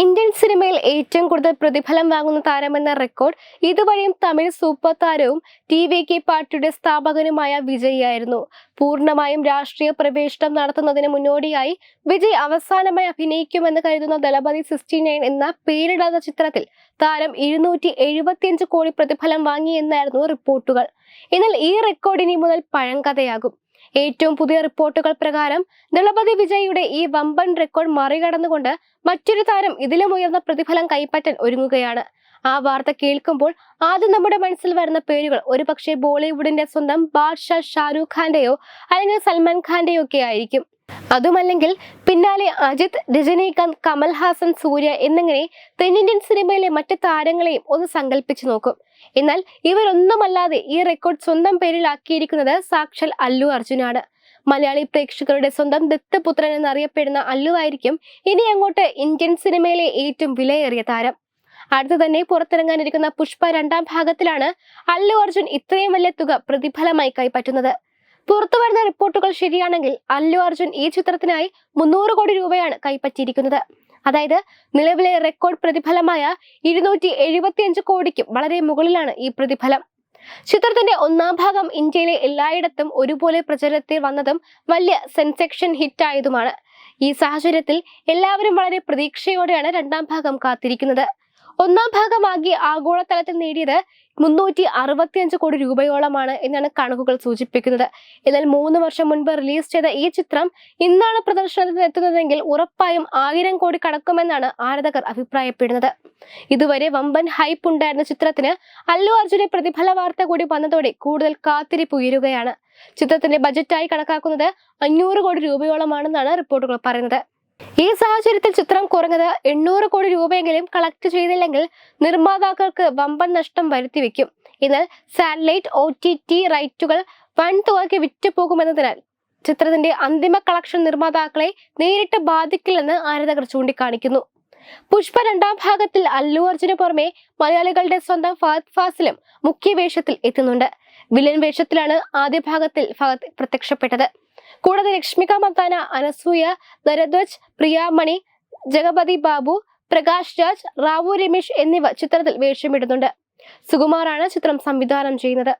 Indian സിനിമയിൽ ഏറ്റവും കൂടുതൽ പ്രതിഫലം വാങ്ങുന്ന താരമെന്ന റെക്കോർഡ് ഇതുവഴിയും തമിഴ് സൂപ്പർ താരവും ടി വി കെ പാർട്ടിയുടെ സ്ഥാപകനുമായ വിജയിയായിരുന്നു. പൂർണമായും രാഷ്ട്രീയ പ്രവേശനം നടത്തുന്നതിന് മുന്നോടിയായി വിജയ് അവസാനമായി അഭിനയിക്കുമെന്ന് കരുതുന്ന ദളപതി സിക്സ്റ്റി നയൻ എന്ന പേരിടാത്ത ചിത്രത്തിൽ താരം ഇരുന്നൂറ്റി എഴുപത്തിയഞ്ച് കോടി പ്രതിഫലം വാങ്ങി എന്നായിരുന്നു റിപ്പോർട്ടുകൾ. എന്നാൽ ഈ റെക്കോർഡ് ഇനി മുതൽ പഴങ്കഥയാകും. ഏറ്റവും പുതിയ റിപ്പോർട്ടുകൾ പ്രകാരം ദളപതി വിജയുടെ ഈ വമ്പൻ റെക്കോർഡ് മറികടന്നുകൊണ്ട് മറ്റൊരു താരം ഇതിലും ഉയർന്ന പ്രതിഫലം കൈപ്പറ്റാൻ ഒരുങ്ങുകയാണ്. ആ വാർത്ത കേൾക്കുമ്പോൾ ആദ്യം നമ്മുടെ മനസ്സിൽ വരുന്ന പേരുകൾ ഒരുപക്ഷെ ബോളിവുഡിന്റെ സ്വന്തം ബാദ്ഷാ ഷാരൂഖ് ഖാന്റെയോ അല്ലെങ്കിൽ സൽമാൻ ഖാന്റെയോ ഒക്കെ ആയിരിക്കും. അതുമല്ലെങ്കിൽ പിന്നാലെ അജിത് രജനീകാന്ത് കമൽഹാസൻ സൂര്യ എന്നിങ്ങനെ തെന്നിന്ത്യൻ സിനിമയിലെ മറ്റ് താരങ്ങളെയും ഒന്ന് സങ്കല്പിച്ചു നോക്കും. എന്നാൽ ഇവരൊന്നുമല്ലാതെ ഈ റെക്കോർഡ് സ്വന്തം പേരിലാക്കിയിരിക്കുന്നത് സാക്ഷൽ അല്ലു അർജുനാണ്. മലയാളി പ്രേക്ഷകരുടെ സ്വന്തം ദത്തപുത്രൻ എന്നറിയപ്പെടുന്ന അല്ലു ആയിരിക്കും ഇനി അങ്ങോട്ട് ഇന്ത്യൻ സിനിമയിലെ ഏറ്റവും വിലയേറിയ താരം. അടുത്തു തന്നെ പുറത്തിറങ്ങാനിരിക്കുന്ന പുഷ്പ രണ്ടാം ഭാഗത്തിലാണ് അല്ലു അർജുൻ ഇത്രയും വലിയ തുക പ്രതിഫലമായി കൈപ്പറ്റുന്നത്. പുറത്തു വരുന്ന റിപ്പോർട്ടുകൾ ശരിയാണെങ്കിൽ അല്ലു അർജുൻ ഈ ചിത്രത്തിനായി മുന്നൂറ് കോടി രൂപയാണ് കൈപ്പറ്റിയിരിക്കുന്നത്. അതായത് നിലവിലെ റെക്കോർഡ് പ്രതിഫലമായ ഇരുന്നൂറ്റി എഴുപത്തിയഞ്ച് കോടിക്കും വളരെ മുകളിലാണ് ഈ പ്രതിഫലം. ചിത്രത്തിന്റെ ഒന്നാം ഭാഗം ഇന്ത്യയിലെ എല്ലായിടത്തും ഒരുപോലെ പ്രചാരത്തിൽ വന്നതും വലിയ സെൻസെക്ഷൻ ഹിറ്റായതുമാണ് ഈ സാഹചര്യത്തിൽ എല്ലാവരും വളരെ പ്രതീക്ഷയോടെയാണ് രണ്ടാം ഭാഗം കാത്തിരിക്കുന്നത്. ഒന്നാം ഭാഗമാകി ആഗോളതലത്തിൽ നേടിയത് മുന്നൂറ്റി അറുപത്തിയഞ്ച് കോടി രൂപയോളമാണ് എന്നാണ് കണക്കുകൾ സൂചിപ്പിക്കുന്നത്. എന്നാൽ മൂന്ന് വർഷം മുൻപ് റിലീസ് ചെയ്ത ഈ ചിത്രം ഇന്നാണ് പ്രദർശനത്തിന് എത്തുന്നതെങ്കിൽ ഉറപ്പായും ആയിരം കോടി കടക്കുമെന്നാണ് ആരാധകർ അഭിപ്രായപ്പെടുന്നത്. ഇതുവരെ വമ്പൻ ഹൈപ്പ് ഉണ്ടായിരുന്ന ചിത്രത്തിന് അല്ലു അർജുനെ പ്രതിഫല വാർത്ത കൂടി വന്നതോടെ കൂടുതൽ കാത്തിരിപ്പ് ഉയരുകയാണ്. ചിത്രത്തിന്റെ ബജറ്റായി കണക്കാക്കുന്നത് അഞ്ഞൂറ് കോടി രൂപയോളമാണെന്നാണ് റിപ്പോർട്ടുകൾ പറയുന്നത്. ഈ സാഹചര്യത്തിൽ ചിത്രം കുറഞ്ഞത് എണ്ണൂറ് കോടി രൂപയെങ്കിലും കളക്ട് ചെയ്തില്ലെങ്കിൽ നിർമ്മാതാക്കൾക്ക് വമ്പൻ നഷ്ടം വരുത്തി വെക്കും. എന്നാൽ സാറ്റലൈറ്റ് ഒ ടി ടി റൈറ്റുകൾ വൻ തുകയ്ക്ക് വിറ്റുപോകുമെന്നതിനാൽ ചിത്രത്തിന്റെ അന്തിമ കളക്ഷൻ നിർമ്മാതാക്കളെ നേരിട്ട് ബാധിക്കില്ലെന്ന് ആരാധകർ ചൂണ്ടിക്കാണിക്കുന്നു. പുഷ്പ രണ്ടാം ഭാഗത്തിൽ അല്ലു അർജുന് പുറമെ മലയാളികളുടെ സ്വന്തം ഫഹദ് ഫാസിലും മുഖ്യ വേഷത്തിൽ എത്തുന്നുണ്ട്. വില്ലൻ വേഷത്തിലാണ് ആദ്യ ഭാഗത്തിൽ ഫഹദ് പ്രത്യക്ഷപ്പെട്ടത്. കൂടാതെ ലക്ഷ്മിക മത്താന അനസൂയ നരധ്വജ് പ്രിയാമണി ജഗപതി ബാബു പ്രകാശ് രാജ് റാവു രമേശ് എന്നിവ ചിത്രത്തിൽ വേഷമിടുന്നുണ്ട്. സുകുമാറാണ് ചിത്രം സംവിധാനം ചെയ്യുന്നത്.